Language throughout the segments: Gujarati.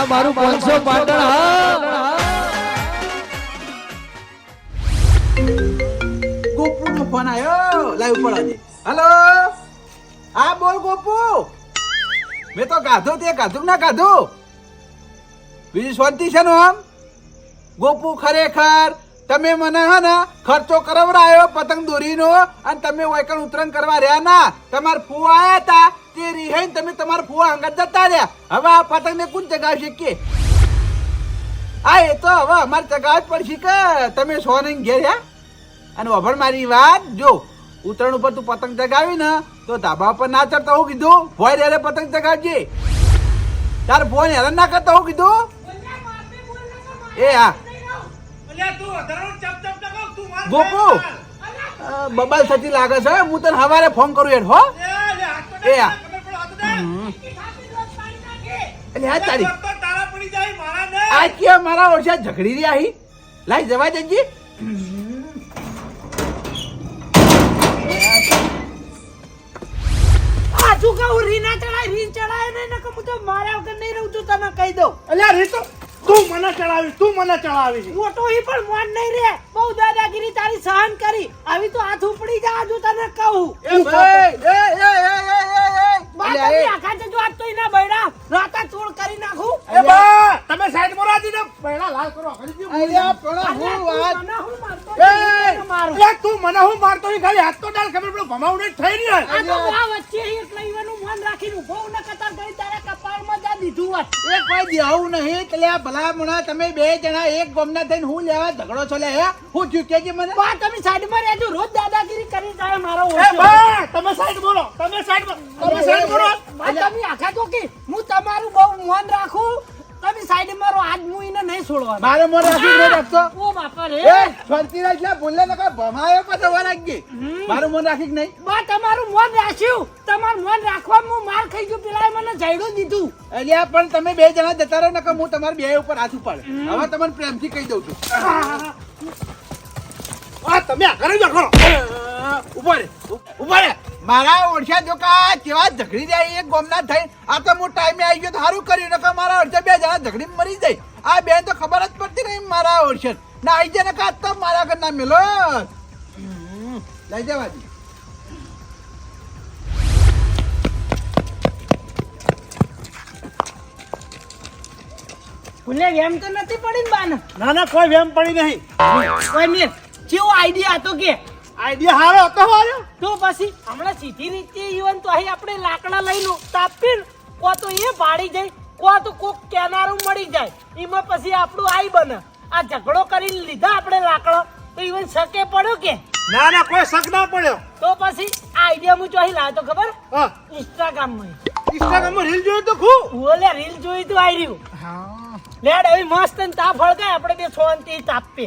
આ મારું પાંચસો પાટણ હા. ગોપુ નો ફોન આવ્યો લાઈવ પર આજે. હેલો? હા બોલ ગોપુ. મેં તો ગાધું તે ગાધું ના ગાધું? બીજું શાંતિ છે ને આમ? ગોપુ ખરેખર તમે મને હે ને ખર્ચો કરવડાયો પતંગ દોરીનો અને તમે વાયકણ ઉતરણ કરવા રહ્યા ના. તમારા ફૂ આયા હતા. તે રિહાઈને તમે તમારા ફુવા અંગત જતા રહ્યા. હવે આ પતંગને કોણ ચગાવશે કે? આ એ તો હવે અમારે ચગાવ પડશે કે તમે સોને ઘેર હે? અને વભણ મારી વાત જો ઉત્તરાયણ ઉપર તું પતંગ ચગાવી ને તો ધાબા પર ના ચડતા હું કીધું. ભોય રે પતંગ ચગાવજે. તાર ફોન હેરાન ના કરતા હું કીધું. એ હા. ગોપુ બબાલ થતી લાગે છે. હું તને હવારે ફોન કરું એડ હો. એ હા. મારા ઓછા ઝઘડી રહ્યા હી? લાઈ જવા દેજી. પાછું કહું રી ના ચડાય રીન ચડાય નહીં નકર હું તો મારા વગર નહીં રહું છું તને કહી દઉં. અલ્યા રીતો તું મને ચડાવી તું મને ચડાવી મોટો હી પણ મોન નહીં રે બહુ દાદાગીરી તારી સહન કરી. આવી તો હાથ ઉપડી જા આજુ તને કહું. એ એ એ એ એ એ એ બા અલ્યા, તમે બા તમે સાઈડ પર આજી ને પહેલા લાલ કરો કરી દ્યો. અલ્યા, પણ હું વાત મને હું મારતો એ, નથી, મને મારું. અલ્યા, તું મને હું મારતો હોય ખાલી હાથ તો ડાલ ખબર પડે ભમાવું નહીં થઈ રહ્યો આ તો બા વચ્ચે એટલે ઈવાનું મન રાખીને ઊભો ન કરતા ગઈ તારા કપાળમાં દીધું હોત. એ કોઈ દેવું નહીં એટલે આ ભલા મુણા તમે બે જણા એક ગમના થઈને હું લેવા ઝઘડો છો લે હે? હું ચૂકે છે મને? તમે તમે સાઈડમાં રહેજો રોજ દાદાગીરી કરી જાય મારો તમે સાઈડ બોલો તમે સાઈડ તમે સાઈડ તમે આખા તો હું તમારું બહુ મન રાખું? તમે સાઈડ મારો આજ હું એને નહીં છોડવાનો. મારે મોર રાખી નહીં રાખતો. ઓ બાપા રે. એ શાંતિ રાખ લે બોલે ન કઈ ભમાયો પછી વાર મારું મન રાખી નહીં. બા તમારું મન રાખ્યું. તમારું મન રાખવા હું માર ખાઈ ગયો પેલા મને જઈડું દીધું. અલ્યા પણ તમે બે જણા જતા રહો નકર હું તમારા બે ઉપર હાથ ઉપાડ. હવે તમને પ્રેમથી કહી દઉં છું. આ તમે આ કરી દો કરો ઊભા રે. ઊભા રે. મારા ઓળખ્યા જો કા કેવા ઝઘડી જાય એક ગોમના થઈ આ તો હું ટાઈમે આવી ગયો તો સારું કર્યું નકર મારા ઓળખ્યા બે જણા ઝઘડી મરી જાય. આ બેન તો ખબર જ પડતી નહીં મારા ઓળખ્યા ના આવી જાય નકા તો મારા ઘર ના મેલો લઈ જવાજી ભૂલે એમ તો નથી પડી ને બાને? ના ના કોઈ વેમ પડી નહીં. કોઈ નહીં. કેવો આઈડિયા હતો કે આઈડિયા હારો હતો હારો. તો પછી હમણાં સીધી રીતે ઈવન તો અહીં આપણે લાકડા લઈને તાપી કો તો એ પાડી જાય કો તો કોક કેનારું મળી જાય. એમાં પછી આપણું આઈ બને. આ ઝઘડો કરીને લીધા આપણે લાકડો. તો ઈવન શકે પડ્યો કે? ના ના કોઈ શક ના પડ્યો. તો પછી આ આઈડિયા હું ચોહી લાવ્યો તો ખબર? હા. ઇન્સ્ટાગ્રામમાં રીલ જોયું તો ખૂબ. ઓલે રીલ જોઈ તો આવી રહ્યું. લેડ હવે મસ્ત ને તાપ હળગાય આપણે બે શાંતિ તાપે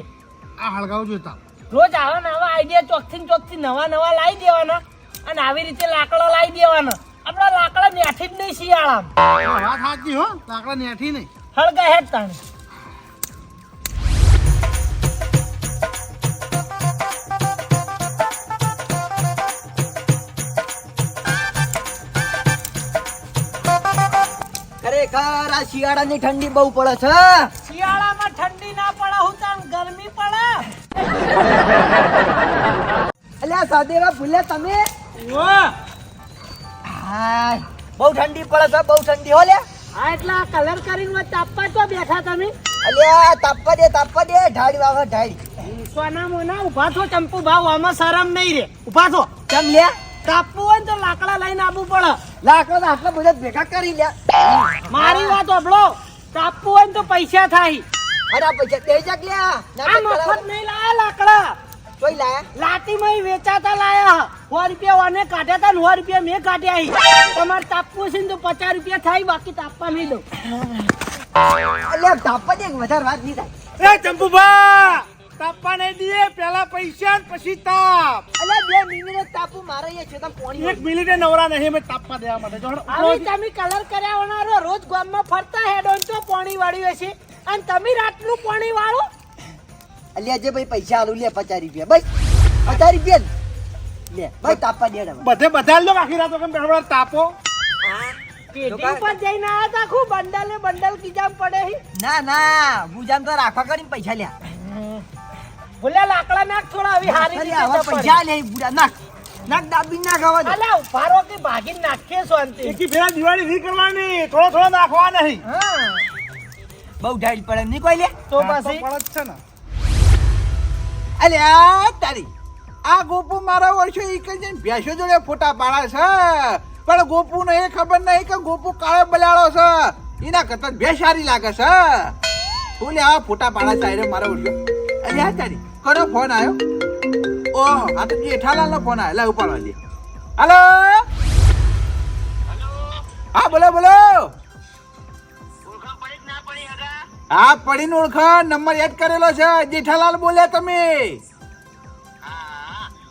આ હળગાવ જોતા રોજ આવા નવા આઈડિયા ચોકથી ચોકથી નવા નવા લાવી દેવાના અને આવી રીતે લાકડો લાવી દેવાના. આપણા લાકડા નેઠી જ નહીં શિયાળા વાત સાચી હો લાકડા નેઠી નહીં. હળગા હેડ તાણે. ખરેખર આ શિયાળાની ઠંડી બહુ પડે છે. શિયાળામાં ઠંડી ના પડે હું ગરમી પડે. અલ્યા સાદેવા ભૂલે તમે? હાય. બહુ ઠંડી પડે છે બહુ ઠંડી હો હા એટલે કલર કરીને તાપવા તો બેઠા તમે. અલ્યા તાપવા દે તાપવા દે ઢાળી વાવે ઢાળી. સોના મોના ઊભા થો ચંપુ ભાવ આમાં શરમ નહીં રે. ઊભા થો લે? તાપવું હોય તો લાકડા લઈને આવવું પડે. લાકડા તો આટલા બધા ભેગા કરી લે મારી વાત હોભળો કાપવું હોય ને તો પૈસા થાય. અરે આ પૈસા દે લે આ મફત નહીં લાયા લાકડા. કોઈ લાયા? લાટીમાં ય વેચાતા લાયા. સો રૂપિયા ઓને કાઢ્યા તા સો રૂપિયા મેં કાઢ્યા હી. તમારે તાપવું છે તો પચાસ રૂપિયા થાય બાકી તાપવા નહીં દઉં. અલ્યા તાપવા દે વધારે વાત નહીં થાય. એ ચંપુભા તાપવા નહીં દે પેલા પૈસા પછી તાપ. અલ્યા બે મિનિટે તાપુ મારે છે તો પોણી એક મિનિટે નવરા નહીં અમે તાપવા દેવા માટે. જો આવી તમે કલર કર્યા હોનારો રોજ ગામમાં ફરતા હેડોન ને તો પાણી વાળ્યું હશે. અને તમે રાતનું પાણી વાળો? અલ્યા જે ભાઈ પૈસા આલું લે પચાસ રૂપિયા. ભાઈ પચાસ રૂપિયા ને. લે ભાઈ તાપવા દે બધે બધા લો આખી રાતો કેમ બેઠા તાપો. પેટી ઉપર જઈને આયા તા? આખું બંડલે બંડલ કીજામ પડે હી? ના ના ગુજામ તો રાખવા કરીને પૈસા લ્યા. ભૂલ્યા લાકડા નાખ થોડા આવી હારી રીતે પૈસા લે બુડા નાખ. નાખ દાબી નાખ આવા દે. અલા ઉભારો કે નાખીએ શાંતિ એકી ફેરા દિવાળી નહીં કરવાની થોડો થોડો નાખવા નહીં હા. બહુ ઢાળ પડે નહીં કોઈ લે? તો હા, તો પછી. પડે જ છે ને. અલ્યા તારી. આ ગોપુ મારા વર્ષો એક જ ભેંસો જોડે ફોટા પાડે છે? પણ ગોપુ ને એ ખબર નહીં કે ગોપુ કાળો બલાળો છે. એના કરતા ભેંસ સારી લાગે છે. બોલે લે આ ફોટા પાડા છે આયરે મારા વર્ષો અલ્યા તારી. કરો ફોન આવ્યો ઓહો આ તો જેઠાલાલ નો ફોન આવ્યો લે ઉપાડવા લે. હાલો? હા બોલો બોલો. હા પડીને ઓળખાણ નંબર એડ કરેલો છે જેઠાલાલ બોલ્યા તમે.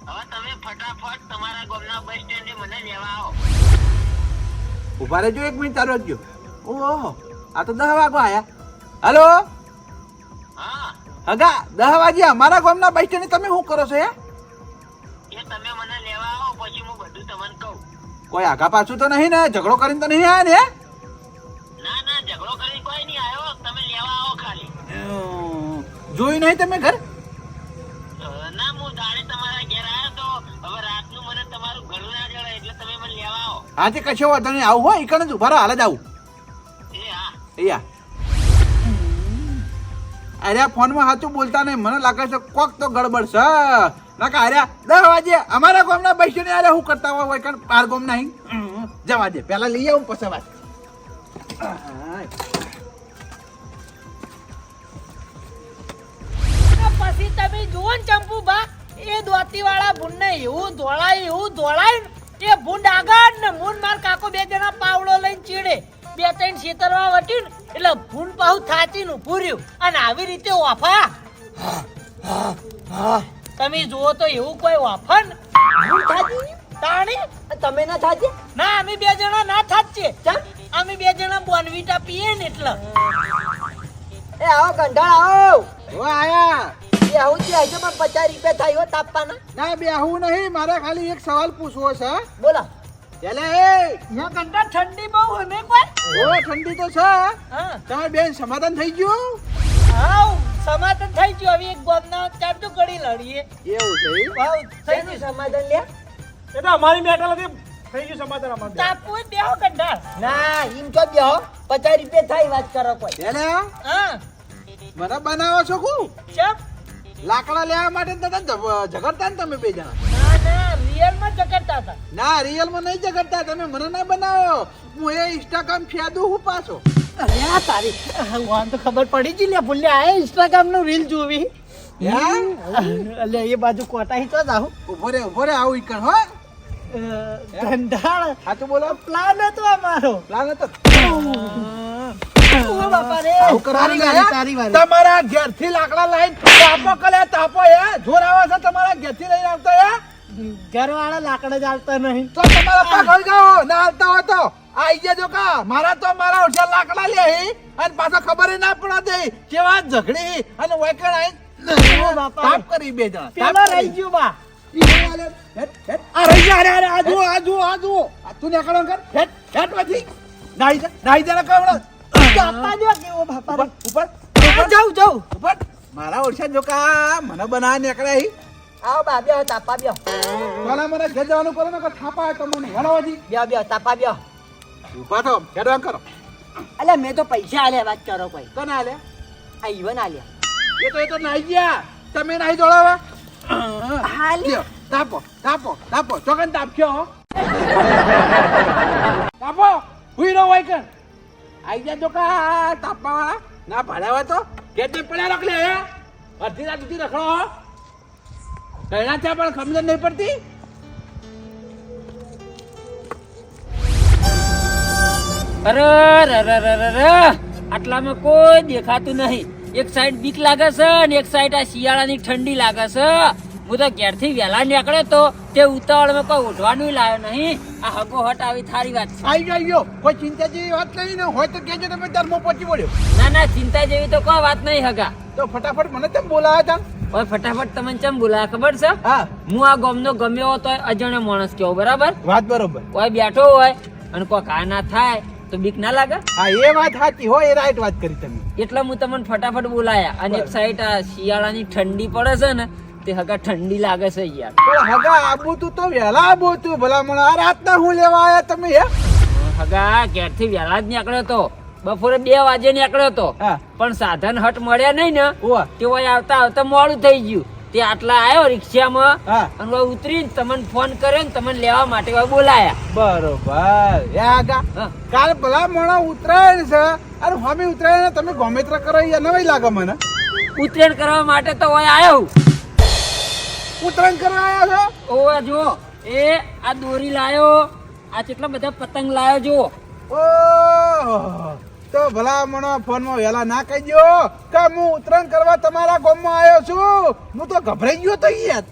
હવે તમે ફટાફટ તમારા ગામના બસ સ્ટેન્ડે મને લેવા આવો. ઊભા રહેજો એક મિનિટ ચાલુ રાખજો. ઓહો આ તો દહ વાગવા આયા. હલો? હા. હગા દહ વાગે અમારા ગામના બસ સ્ટેન્ડ તમે શું કરો છો હે? એ તમે મને લેવા આવો પછી હું બધું તમને કહું. કોઈ આગા પાછું તો નહીં ને? ઝઘડો કરીને તો નહીં આયા ના તમે નહીં તમે ઘર? આજે કશો વાંધો નહીં આવું હોય ઈકણ જ ઊભા હાલ જ આવું. અહીંયા અરે ફોનમાં સાચું બોલતા નહીં મને લાગે છે કોક તો ગડબડ છે. નાકા અરે દસ વાગે અમારા ગામના પૈસા સ્ટેન્ડ અરે હું કરતા હોય કારણ પાર ગામ નહીં. જવા દે પહેલાં લઈ આવું પછી વાત. પછી તમે જુઓ ને ચંપુ બા એ દોતી વાળા ભૂંડ એવું ધોળાય એવું ધોળાય એ ભૂંડ આગળ ને મૂન માર કાકો બે જણા પાવડો લઈને ચીડે. બે ત્રણ ખેતરમાં વટ્યું ને એટલે ભૂંડ પાહુ થાચી નું પૂર્યું અને આવી રીતે વાફા તમે જુઓ તો એવું કોઈ વાફા ને. ભૂલ થાતી? તમે ના થાચી? ના અમે બે જણા ના થાચીએ. અમે બે જણા બોનવીટા પીએ ને એટલે. એ આવો કંટાળ આવો. આયા. એ આવું છે હજુ પણ પચાસ રૂપિયા થાય હો તાપવાના. ના બે આવું નહીં મારે ખાલી એક સવાલ પૂછવો છે. બોલો. એટલે એ કંટા ઠંડી બહુ ઓ ઠંડી તો છે. હા. તમારે બેન સમાધાન થઈ ગયું? હાઉ સમાધાન થઈ ગયું. હવે એક ગોમના તો ઘડી લડીએ. એવું થઈ ગયું. સમાધાન લે એ તો અમારી મેટલ હતી થઈ ગયું સમાધાન અમારે. તાપુ બેહો કંટા ના એમ તો બેહો. પચાસ રૂપિયા થાય વાત કરો કોઈ. એટલે? હા. મને બનાવો છો કુ ચમ. લાકડા લેવા માટે તને ઝઘડતા ને તમે બે જણા. ના રિયલમાં જકડતા હતા. ના રિયલમાં નહીં ઝઘડતા તમે મને ના બનાવો. હું એ ઇન્સ્ટાગ્રામ ફેદું હું પાછો. અરે આ તારી વાન તો ખબર પડી જ લે ભૂલ્યા આ ઇન્સ્ટાગ્રામનું રીલ જોવી અલે એ બાજુ કોટા તો જાવ ઊભો રે ઊભો રે આવું ઈકણ હો. કંટાળ આ તો બોલો. પ્લાન હતો અમારો પ્લાન હતો. ઓ ઘેર. તમારા ઘેરથી લાકડા લાઈન તાપો કલે તાપો એ. જોર આવે છે તમારા ઘેરથી લઈને આવતા હે ઘરવાળા લાકડા જ આવતા નહીં. તો તમારા પાછળ જાઓ ના આવતા હોય તો. આઈ જજો કા. મારા તો મારા ઓછા લાકડા લે અને પાછા ખબર ના પડવા દે કેવા ઝઘડી અને વૈકણ આઈ. ઓ તાપ કરી બે જણા પેલો રહી ગયો બા. આ રહી જા, અરે, અરે, આ જુઓ, આ જુઓ, આ જુઓ. તું નીકળો કર. હેટ, હેટ પછી. નાઈ જા, નાહી જા ને કહો બાપા જો કેવો બાપા ઉપર, ઉપર, જાઉં જાઉં. ઉપર. મારા ઓળખા જો કા મને બનાવવા નીકળ્યા હી. આવો બા બેહો તાપા બેહો પેલા મને ઘેર જવાનું કરો ને કે થાપા તમને હેડો વાજી બેહો બેહો તાપા બેહો ઊભા થો હેડવાન કરો. અલે મેં તો પૈસા આલ્યા વાત કરો કોઈ. કોને આલે આ ઈવન આલ્યા. એ તો એ તો નાહી ગયા. તમે નાહી જોડાવા? હાલે. લ્યો, તાપો તાપો તાપો. ચોકન તાપખ્યો. તાપો હુઈ રહો હોય કન આઈ જા તો કા તાપવા ના ભાડાવા તો? કેતે પડ્યા રખલે અડધી રાત સુધી રખડો કઈના છે પણ સમજણ નહીં પડતી? અરે રે આટલામાં કોઈ દેખાતું નહીં. એક સાઈડ બીક લાગે છે અને એક સાઈડ આ શિયાળાની ઠંડી લાગે છે. હું તો ઘેરથી વહેલા નીકળ્યો તો તે ઉતાવળમાં કોઈ ઉઠવાનું લાવ્યો નહીં. આ હગો હટ આવી થારી વાત છે. આવી ગયો કોઈ ચિંતા જેવી વાત નહીં ને હોય તો કેજો તમે તાર મો પહોંચી પડ્યો ના ના ચિંતા જેવી તો કોઈ વાત નહીં હગા. તો ફટાફટ મને તેમ બોલાવ્યા તા. ઓય ફટાફટ તમને ચમ બોલાય ખબર છે? હા. હું આ ગામનો ગમ્યો તો અજાણ્યો માણસ કેવો બરાબર? વાત બરોબર. કોઈ બેઠો હોય અને કોઈ કા ના થાય તો બીક ના લાગે? હા એ વાત સાચી હોય એ રાઈટ વાત કરી તમે. એટલે હું તમને ફટાફટ બોલાયા. અને એક સાઈડ આ શિયાળાની ઠંડી પડે છે ને તે હગા ઠંડી લાગે છે યાર. હગા આબુ તું તો વહેલા આબુ તું ભલા મને આ રાતના હું લેવા આયા તમે હે? હગા ઘેરથી વહેલા જ નીકળ્યો તો. બપોરે બે વાગે નીકળ્યો તો. પણ સાધન હટ મળ્યા નહીં ને. ઓવા તે વળી આવતા આવતા મોડું થઈ ગયું. તે આટલા આવ્યો રિક્ષામાં. અને ઉતરીને તમને ફોન કર્યો ને તમને લેવા માટે બોલાયા. બરોબર. કાલ ભલા મોણા ઉતરાયણ છે. અરે હમી ઉતરાયણ ને તમે ગોમેત્ર કરો એ નવાઈ લાગે મને. ઉતરેણ કરવા માટે તો હોય આવ્યો ઉતરાયણ કરવા આવ્યા છો? ઓવા જો એ આ દોરી લાયો. આ કેટલા બધા પતંગ લાયો જો ઓહ, તો ભલા ભલામણ ફોનમાં વહેલા ના કહી દો કે હું ઉતરાયણ કરવા તમારા ગામમાં આવ્યો છું. હું તો ગભરાઈ ગયો તો યાર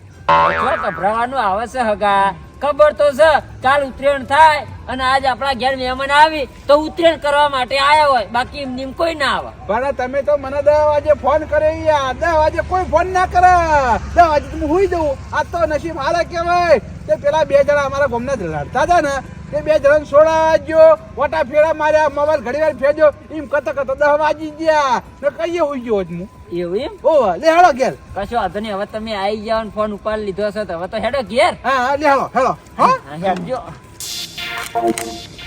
ગભરાવાનું આવે છે હગા. ખબર તો છે, કાલ ઉત્તરાયણ થાય અને આજ આપણા ઘેર મહેમાન આવી, તો ઉત્તરાયણ કરવા માટે આવ્યા હોય. બાકી એમ કોઈ ના આવે. પણ તમે તો મને દસ વાગે ફોન યાર દસ વાગે કોઈ ફોન ના કરે. દસ વાગે હું હુઈ જવું આ તો નસીબ હારા કહેવાય. તે પેલા બે જણા અમારા ગમના લડતા હતા ને. તે બે જણા સોડા જો વટા ફેરા માર્યા મોબાઈલ ઘડી વાર ફેરજો એમ કતો કતો દહ વાગી ગયા. ને કહીએ હોઈ ગયો હું એવું એમ? ઓ લે હેડો ઘેર. કશો વાંધો નહીં હવે તમે આવી જાવ ને ફોન ઉપાડી લીધો તો. હવે તો હેડો ઘેર. હા હા લે હેડો હેડો. હા? હેડજો Thank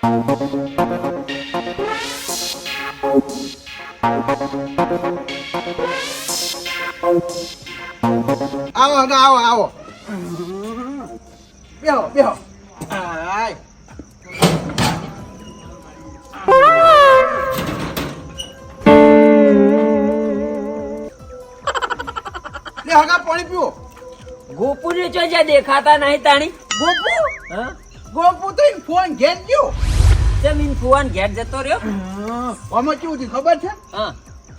હગા આવો આવો બેહો બેહો. આય લે હગા પાણી પીવો. ગોપુને જો જ્યાં દેખાતા નહીં તાણી? ગોપુ? હા? ગોપુ તો ફોન ઘેર ગયો. જમીન ફુવાન ઘેર જતો રહ્યો. આમાં કેવું થયું ખબર છે? હા.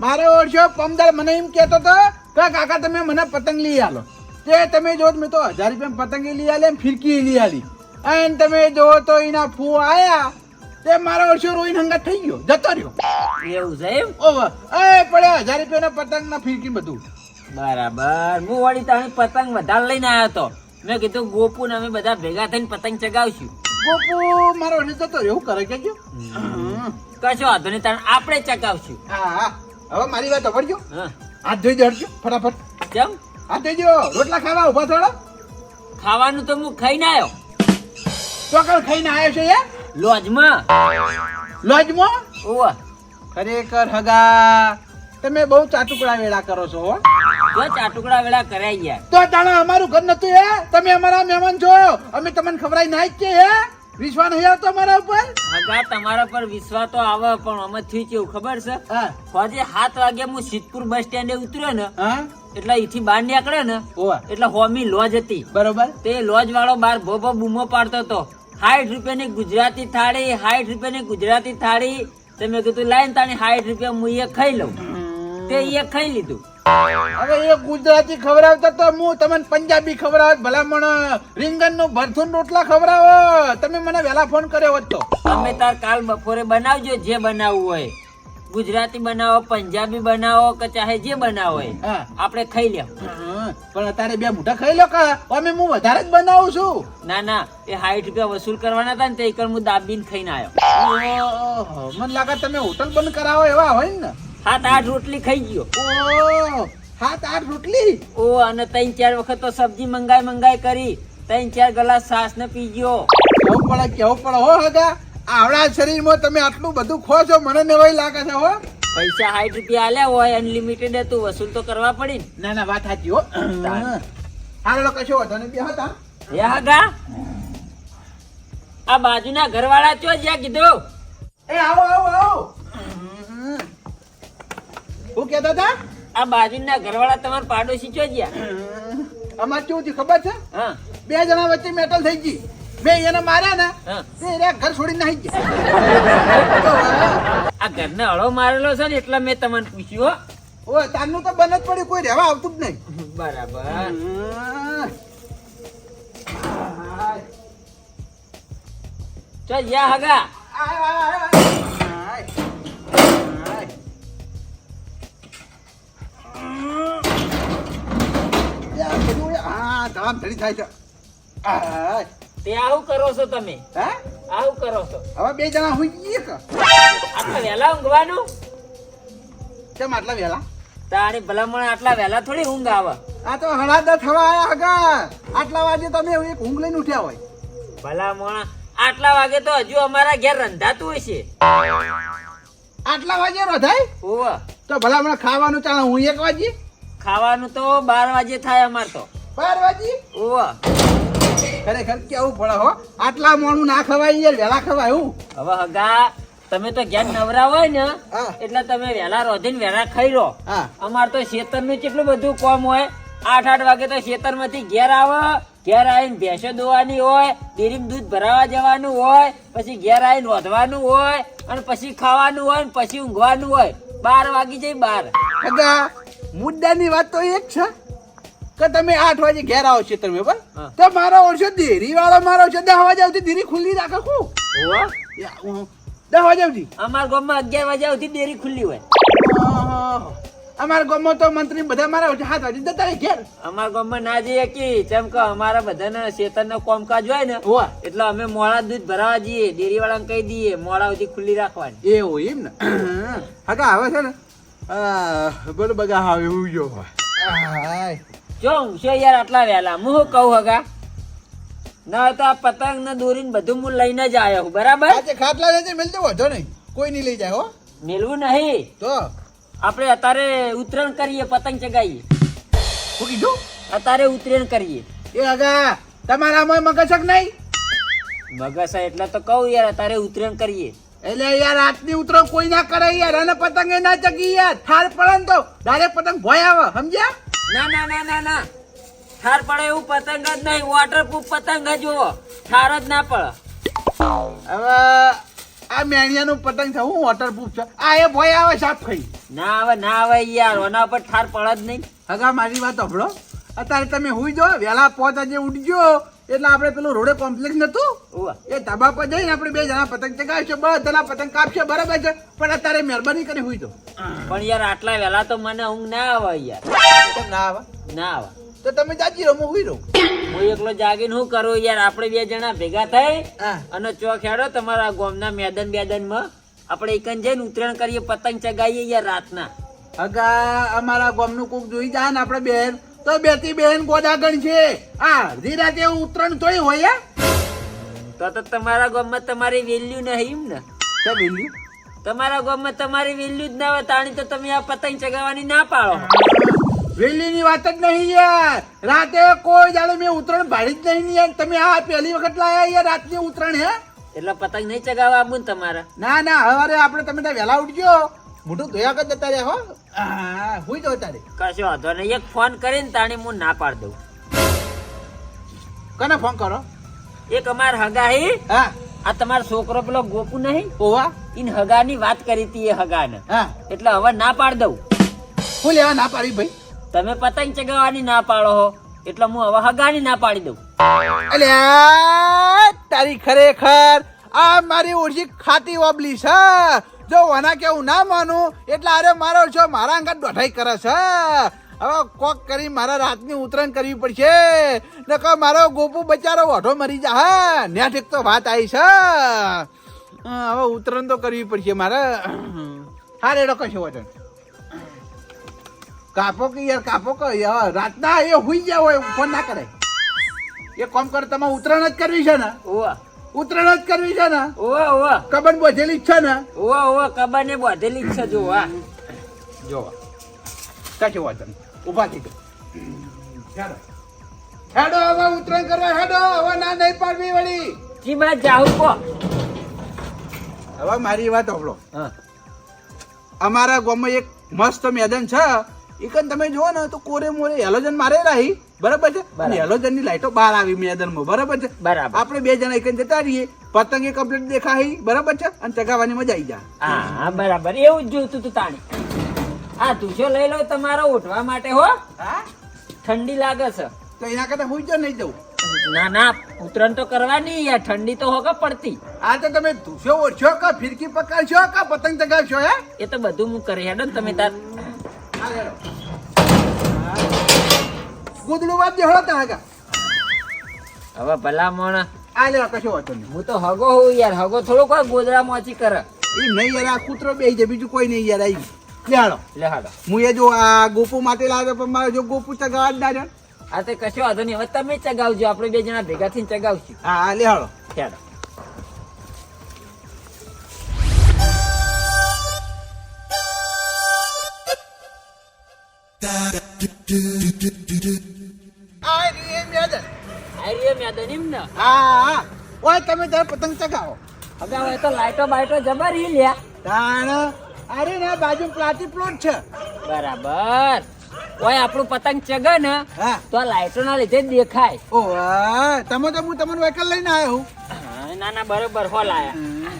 મારો વર્ષો પમદાર મને એમ કહેતો હતો કે કાકા તમે મને પતંગ લઈ આલો. તે તમે જો મેં તો હજાર રૂપિયા પતંગ લઈ આલી ફિરકી લઈ આલી. અને તમે જો તો એના ફૂ આયા. તે મારો વર્ષો રોઈને હંગાત થઈ ગયો જતો રહ્યો. એવું છે એમ? ઓવર એ પડ્યા હજાર રૂપિયાના પતંગ ના ફિરકી બધું. બરાબર. હું વળી તાણી પતંગ વધારે લઈને આવ્યો હતો મેં કીધું ગોપુ ને અમે બધા ભેગા થઈને પતંગ ચગાવશું. ગોપુ મારો વર્ષો જતો એવું કરે કેજો કશો વાંધો નહીં તાણ આપણે ચકાવશું હા હવે મારી વાત સાંભળજો. હા. હાથ ધોઈ દડજો ફટાફટ. કેમ? હાથ ધોઈ દો રોટલા ખાવા ઊભા થોડા ખાવાનું તો હું ખાઈને આવ્યો ચોકડ ખાઈને આવ્યો છે યાર? લોજમાં. લોજમાં? ઓવા. ખરેખર હગા. તમે બહુ ચાટુકડા વેળા કરો છો હો. જો ચાટુકડા વેળા કરાઈ ગયા. તો તાણા અમારું ઘર નતું હે? તમે અમારા મહેમાન છો અમે તમને ખવડાવી નાખ કે હે? વિશ્વાસ નહીં આવતો અમારા ઉપર? હગા તમારા પર વિશ્વાસ તો આવે પણ અમે થયું કેવું ખબર છે? હા. સાત વાગે હું સિદ્ધપુર બસ સ્ટેન્ડે ઉતર્યો ને એટલે અહીંથી બહાર નીકળ્યો ને એટલે હોમી લોજ હતી. બરોબર. તે લોજ વાળો બાર ભોભો બૂમો પાડતો હતો. સાઠ રૂપિયાની ગુજરાતી થાળી સાઠ રૂપિયાની ગુજરાતી થાળી. તમે કીધું લાઈન તાણી સાઠ રૂપિયા હું એ ખાઈ લઉં. તે એ ખાઈ લીધું. હવે એ ગુજરાતી ખવડાવતા તો હું તમને પંજાબી ખવડાવત ભલામણ રીંગણનું ભરથું રોટલા ખવડાવો. તમે મને વેલા ફોન કર્યો હોત તો. તમે તાર કાલ બપોરે બનાવજો જે બનાવવું હોય. ગુજરાતી બનાવો પંજાબી બનાવો કે ચાહે જે બનાવો હોય આપણે ખાઈ લે પણ અત્યારે બે મોટા ખાઈ લો કા? અમે હું વધારે જ બનાવું છું. ના ના એ સાઠ રૂપિયા વસૂલ કરવાના હતા ને તે એકર હું દાબીને ખાઈને આવ્યો. મને લાગે તમે હોટલ બંધ કરાવો એવા હોય ને. સાત આઠ રોટલી ખાઈ ગયો. હાથ આઠ રોટલી? ઓ અને ત્રણ ચાર વખત તો સબ્જી મંગાઈ મંગાઈ કરી. ત્રણ ચાર ગ્લાસ સાસ ને પી ગયો. કેવું પડે કેવું પડે હો હગા? આવડા શરીરમાં તમે આટલું બધું ખો છો મને નવાઈ લાગે છે હો. પૈસા સાઠ રૂપિયા આલ્યા હોય અનલિમિટેડ હતું વસૂલ તો કરવા પડી ના. ના વાત સાચી હો. હાલો કશો વધો ને બે હતા. હે હગા? આ બાજુના ઘરવાળા ચો જ્યાં કીધું? એ આવો આવો આવો. શું કહેતા હતા? આ બાજુના ઘરવાળા તમાર પાડોશી ચો જ્યાં? અમારે કેવું થયું ખબર છે? હા. બે જણા વચ્ચે મેટલ થઈ ગઈ. મેં એને માર્યા ને તે એને ઘર છોડીને નાહી ગયા. આ ઘરને અળો મારેલો છે ને એટલે મેં તમને પૂછ્યું હો. ઓ તારનું તો બન જ પડ્યું કોઈ રહેવા આવતું જ નહીં. બરાબર. ચલ યા હગા? હા ધડામ ભલામણ આટલા વહેલા થોડી ઊંઘ આવે આ તો હળાદા થવા આટલા વાગે તમે એક ઊંઘ લઈને ઉઠ્યા હોય. ભલામણ આટલા વાગે તો હજુ અમારા ઘેર રંધાતું હોય છે આટલા વાગે રોધાય? ઓવ તો ભલા હમણાં ખાવાનું ચાલે હું એક વાગે? ખાવાનું તો બાર વાગે થાય અમાર તો. બાર વાગે? ઓવા ખરેખર કેવું પડે હો? આટલા મોણું ના ખવાય યાર વેલા ખવાય હું? હવે હગા તમે તો ઘેર નવરા હોય ને. એટલે તમે વહેલા રોધીને વહેલા ખાઈ લો. અમાર તો ખેતરનું કેટલું બધું કોમ હોય? આઠ આઠ વાગે તો ખેતરમાંથી ઘેર આવે ઘેર આવીને ભેંસો દોવાની હોય ડેરીમાં દૂધ ભરાવા જવાનું હોય પછી ઘેર આવીને વધવાનું હોય અને પછી ખાવાનું હોય ને પછી ઊંઘવાનું હોય. બાર વાગી જાય બાર. હગા મુદ્દાની વાત તો એક છે. કે તમે આઠ વાગે ઘેર આવો છો તમે પણ તો મારો ઓળશો દેરી વાળો મારો છે દસ વાગે આવતી દેરી ખુલ્લી રાખે હું દસ વાગે આવતી અમાર ગામમાં અગિયાર વાગ્યા સુધી ડેરી ખુલ્લી હોય. અમારા ગામમાં તો મંત્રી બધા મારા હાથ વાજી જતા રહે ઘેર. અમારા ગામમાં ના જઈએ કે. જેમ કે અમારા બધાના શેતરના કોમકાજ હોય ને હો એટલે અમે મોડા દૂધ ભરાવા જઈએ ડેરી વાળાને કહી દઈએ મોડા સુધી ખુલ્લી રાખવાની. એવું એમ ને? હા આવે છે ને? બોલો બગા હા એવું જો હાય. હું છે યાર આટલા વહેલા. હું શું કહું હગા? ના તો આ પતંગ ને દોરીને બધું હું લઈને જ આવ્યો બરાબર? ખાટલા નથી મેલજો વધો નહીં. કોઈ નહીં લઈ જાય હો. મેળવું નહીં. તો? આપણે અત્યારે ઉત્તરાયણ કરીએ પતંગ ચગાવીએ. શું કીધું? અત્યારે ઉત્તરાયણ કરીએ. એ હગા તમારામાં મગજક નહીં? મગજ એટલે તો કહું યાર અત્યારે ઉત્તરાયણ કરીએ. એટલે યાર રાતની ઉતરણ કોઈ ના કરે યાર અને પતંગે ના ચગી યાર. થાર પડે તો ડાયરેક્ટ પતંગ ભોય આવે સમજ્યા? ના ના ના ના ના. ઠાર પડે એવું પતંગ જ નહીં વોટરપ્રૂફ પતંગ જ જુઓ ઠાર જ ના પડે. હવે આ મેણિયાનું પતંગ છે હું વોટરપ્રૂફ છે. આ એ ભોય આવે સાફ ખાઈ ના આવે ના આવે યાર ઓના પર ઠાર પડે જ નહીં. હગા મારી વાત હભળો અત્યારે તમે હુઈ જો વહેલા પોચ આજે ઉઠજો. એટલે આપણે પેલું રોડે કોમ્પ્લેક્સ નતું. એ ધાબા પર જઈને આપણે બે જણા પતંગ ચગાવીશું બધાના પતંગ કાપશે બરાબર છે. પણ અત્યારે મહેરબાની કરી હુઈ જો પણ યાર આટલા વહેલા તો મને ઊંઘ ના આવે યાર. ના આવે? ના આવે. તો તમે જાજી રમો હુઈ રહું. હું એકલો જાગીને શું કરું યાર? આપણે બે જણા ભેગા થઈ અને ચોક હેડો તમારા ગામના મેદાન મેદાનમાં આપણે એકન જઈને ઉતરણ કરીએ પતંગ ચગાવીએ યાર રાતના. અગા અમારા ગામનું કોક જોઈ જાય ને આપણે બેન. તો બેટી બેન ગોદાગણ છે. આ અડધી રાતે ઉતરણ તોય હોય તો તો તમારા ગામમાં તમારી વેલ્યુ નહીં ને. તો વેલ્યુ? તમારા ગામમાં તમારી વેલ્યુ જ ના હોય તાણી તો તમે આ પતંગ ચગાવવાની ના પાડો. વેલી ની વાત જ નહીં યાર. રાતે કોઈ જાણે મેં ઉતરણ ભાડી જ નહીં યાર. તમે આ પહેલી વખત લાયા યાર રાતની ઉતરણ હે? એટલે પતંગ નહીં ચગાવવા આવું ને તમારે? ના ના હવારે આપણે તમે ત્યાં વહેલા ઉઠજો. મોઢું ગયા કદ રહ્યા હો. હા હુઈ જાઓ તારે કશો વાંધો નહીં. એક ફોન કરીને તાણી હું ના પાડ દઉં. કને ફોન કરો? એક અમાર હગાહી હા. આ તમારો છોકરો પેલો ગોપુ નહીં? ઓવા. ઇન હગાની વાત કરી હતી એ હગાને. હા. એટલે હવે ના પાડ દઉં. હું લેવા ના પાડી ભાઈ. તમે પતંગ ચગાવવાની ના પાડો હો, એટલે હું હવે હગાની ના પાડી દઉં. અલ્યા તારી ખરેખર આ મારી ઓછી ખાતી ઓબલી છે. જો વના કેવું ના માનું, એટલે અરે મારો છો, મારા અંગત દોઢાઈ કરે છે. હવે કોક કરી મારા રાતની ઉતરણ કરવી પડશે. ને કહો મારો ગોપુ બચારો ઓઢો મરી જા, હા. ન્યા ઠીક તો વાત આવી છે. હવે ઉતરણ તો કરવી પડશે મારે. હા રેડો કશું વચન કાપો કે યાર કાપો કે રાતના એ હુઈ ગયા હોય ફોન ના કરે એ કોમ કર તમારે ઉતરાણ જ કરવી છે ને? ઓવા ઉતરાણ જ કરવી છે ને? ઓવા ઓવા કબન બોધેલી જ છે ને? ઓવા ઓવા કબાને બાંધેલી જ છે જો હા. જોવા. કાચો વાત ઊભા થઈ ગયો હેડો હવે ઉતરાણ કરવા હેડો. હવે ના નહીં પાડવી વળી. ચીમાં જાઉં કો. હવે મારી વાત સાંભળો. હા. અમારા ગામમાં એક મસ્ત મેદાન છે. એકન તમે જુઓ ને તો કોરે મોરે હેલોજન મારે રહી. બરાબર છે? અને હેલોજનની લાઈટો બહાર આવી મેદાનમાં બરાબર છે? બરાબર. આપણે બે જણા એકન જતા રહીએ. એ કમ્પ્લીટ દેખાય બરાબર છે? અને ચગાવવાની મજા આવી જાય. હા બરાબર. એવું જ જોતું તું તાણી. આ તુશો લઈ લો તમારો ઉઠવા માટે હો. હા? ઠંડી લાગે છે. તો એના કરતા હું જ નહીં જવું ના ના ઉતરણ તો કરવાની યાર. ઠંડી તો હોગા પડતી. આ તો તમે ધૂસો ઓછો કા ફિરકી પકડશો કા પતંગ ચગાવશો હે? એ તો બધું હું કરી હેડો ને તમે તાર. ગોદડું વાત જેહળો તા આગા. હવે ભલા મોણા આ લે કશો વાંધો નહીં. હું તો હગો હોઉં યાર હગો થોડો કોઈ ગોદડા મોચી કરે. એ નહીં યાર આ કૂતરો બેહી જાય બીજું કોઈ નહીં યાર આવી લે હાલો. લે હાડો હું એ જો આ ગોપુ માટે લાવ્યો પણ મારે જો ગોપુ ચગાવા જ આ તો કશો વાંધો નહીં. હવે તમે ચગાવજો આપણે બે જણા ભેગા થઈને ચગાવશું. હા હા લે હાલો. ઓય તમે પતંગ ચગાવો હવે હવે તો લાઈટો બાઈટો જબરી લ્યા અરે બાજુ પ્લાટી પ્લોટ છે બરાબર ઓય આપણું પતંગ ચગે ને તો આ લાઈટો ના લીધે દેખાય ઓ તમે તો હું તમને વેકલ લઈને આવ્યો હું ના ના બરોબર હો લાયા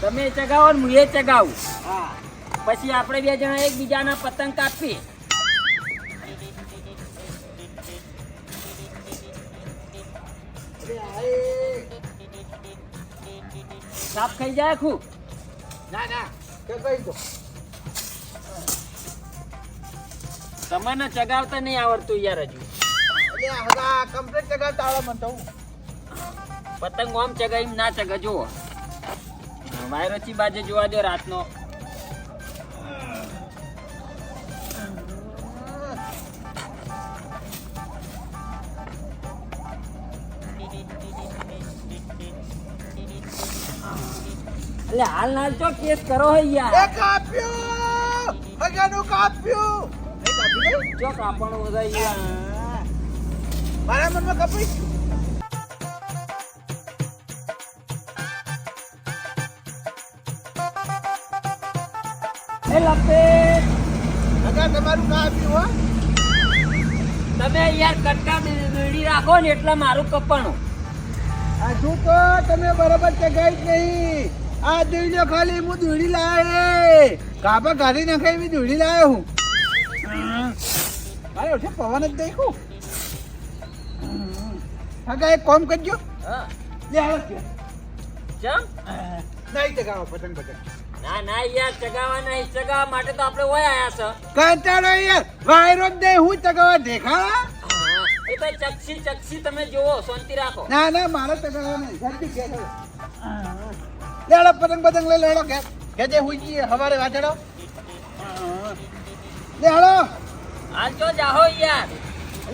તમે ચગાવો ને હું એ ચગાવું હા પછી આપણે બે જણા એકબીજાના પતંગ કાપીએ સાફ થઈ જાય ખુ ના ના કઈ દો. તમને ચગાવતા નહીં આવડતું યાર હજુ. કમ્પ્લીટ ચગાવતા આવડે મને તો. પતંગ આમ ચગાવી ના ચગા જુઓ વાયરોચી બાજુ જોવા દો રાતનો. એટલે હાલ ના તો કેસ કરો હે એ કાપ્યો! હગાનું કાપ્યું? જો કાપણ યાર હા. મારા મનમાં કપાઈ? એ લપે હગા તમારું કાપ્યું હો. તમે યાર કટકા બીડી રાખો ને એટલે મારું કપાણું. આ શું તો તમે બરાબર ચગાઈ જ નહીં. આ દૂડી ખાલી હું દોડી લાવે કાપા કાઢી નાખે એવી દોડી લાવ્યો હું. અરે ઓછે પવન જ દેખું. હગા એક કોમ કરજો. હા. લે કે. ચમ? નહીં ચગાવો પતંગ પતંગ. ના ના યાર ચગાવા નહીં. ચગાવવા માટે તો આપણે ઓય આયા છે. કંટાળો યાર. વાયરો જ નહીં હું ચગાવવા દેખાડા હા, એ તો ચક્ષી ચક્ષી તમે જુઓ શાંતિ રાખો. ના ના મારે ચગાવવા નહીં જલ્દી હેડો. લે હાલો પતંગ પતંગ લઈ લેડો કે ઘેર જે હુઈ જઈએ હવારે વાંચડો લેડો હાલો જો જાહો યાર.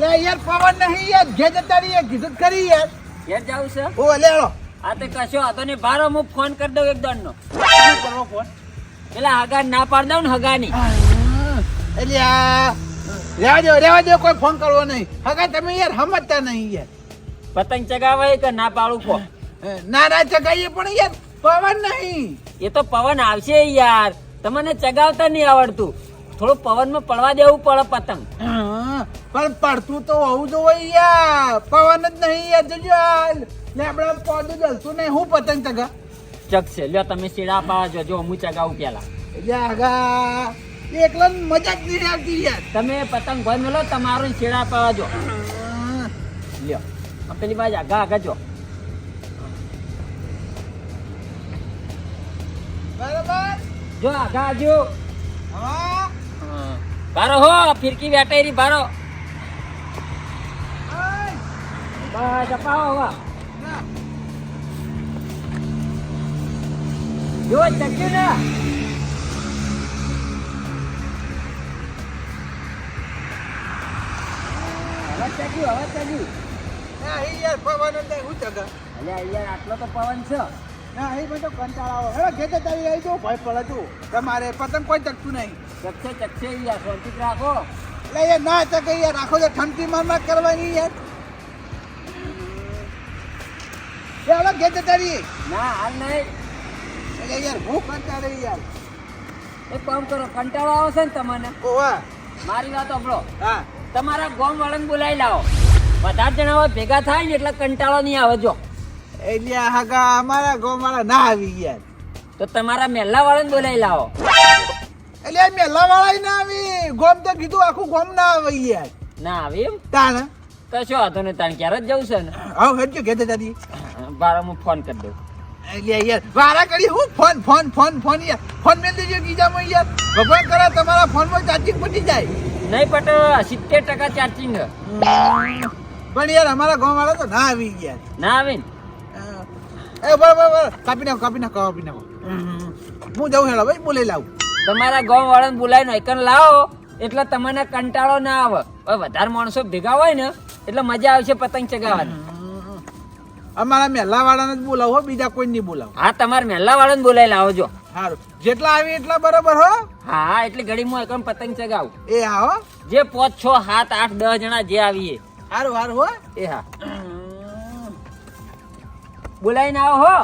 લે યાર પવન નહીં યાર. ઘેર તારી રહીએ કીધું કરી યાર. ઘેર જાવ છે? ઓ લેડો આ તે કશો હતો ને બારો હું ફોન કરી દઉં એક દંડ નો શું કરવો ફોન? પેલા હગા ના પાડ દઉં ને હગાની. એટલે આ રેવા દો રેવા દો કોઈ ફોન કરવો નહીં. હગા તમે યાર સમજતા નહીં યાર. પતંગ ચગાવાય કે ના પાડું કો ના ના ચગાવીએ પણ યાર. પવન નહીં. એ તો પવન આવશે યાર. તમને ચગાવતા નહીં આવડતું. થોડું પવનમાં પડવા દેવું પડે પતંગ. હા, પણ પડતું તો હોવું જોઈએ યાર. પવન જ નહીં યાર જોજો આ લેબડા પોદું જલતું નહીં. હું પતંગ ચગા? ચગશે. લ્યો તમે સીડા પાવા જો જો હું ચગાવું પેલા. એટલે આગા એકલા મજા જ નહીં આવતી યાર. તમે પતંગ ભર મેલો તમારું સીડા શેડા પાવા જો. હા, લ્યો પેલી બાજુ આગા આગા જો. જો આગા જો હા. બારો હો ફિરકી વેટાઈ બારો. આય, બસ અપાવો હવે. જો ચગ્યું ને. હવે ચક્યું હવે ચગ્યું ના, યાર પવન નહીં હું ચગા અલ્યા યાર આટલો તો પવન છે. ના અહીં બધો કંટાળો આવે. હવે ઘેર તારી આવી જાઓ. ભય પડે તું તમારે પતંગ કોઈ ચગતું નહીં. ચકશે ચકશે યાર શાંતિ રાખો. એટલે યાર ના ચકે યાર રાખો તો ઠંડી માં ના કરવાની યાર એ હવે તારી. ના હાલ નહીં. એટલે યાર હું કંટાળી યાર. એક કામ કરો કંટાળો આવે છે ને તમને? ઓવા મારી વાત સાંભળો. હા. તમારા ગોમ વાળાને બોલાવી લાવો. વધારે જણા ભેગા થાય ને એટલે કંટાળો નહીં આવે જો. એટલે હગા અમારા ગામવાળા ના આવી ગયા. તો તમારા મહેલા વાળાને બોલાવી લાવો. એટલે મેલા વાળા ના આવી. ગોમ તો કીધું આખું ગોમ ના આવી ગયા. ના આવે એમ? તાણ? કશો વાંધો ને તાણ ક્યારે જ જવું છે ને. આવ હેડજો ઘેર દાદી બારા હું ફોન કરી દઉં. એટલે યાર વારા કરી હું? ફોન ફોન ફોન ફોન યાર. ફોન મેં દેજો ગીજામાં યાર. ભગવાન કરે તમારા ફોનમાં ચાર્જિંગ પટી જાય. નહીં પટો સિત્તેર ટકા ચાર્જિંગ પણ યાર અમારા ગામ વાળા તો ના આવી ગયા. ના આવે ને એ બરાબર બરાબર કાપી નાખો કાપી નાખો કાપી નાખો. હું જાઉં હેલો ભાઈ બોલે લાવું. તમારા ગામ વાળાને બોલાવીને એકન લાવો એટલે તમને કંટાળો ના આવે. હવે વધારે માણસો ભેગા હોય ને એટલે મજા આવશે પતંગ ચગાવવાની. અમારા મહેલા વાળાને જ બોલાવો હો, બીજા કોઈ નહીં બોલાવો. હા તમારે મહેલા વાળાને બોલાવી લાવજો સારું જેટલા આવી એટલા બરાબર હો. હા એટલે ઘડીમાં એકમ પતંગ ચગાવું. એ હા હો. જે પાંચ છ સાત આઠ દસ જણા જે આવીએ. સારું સારું હો. એ હા. બોલાવીને આવો હો.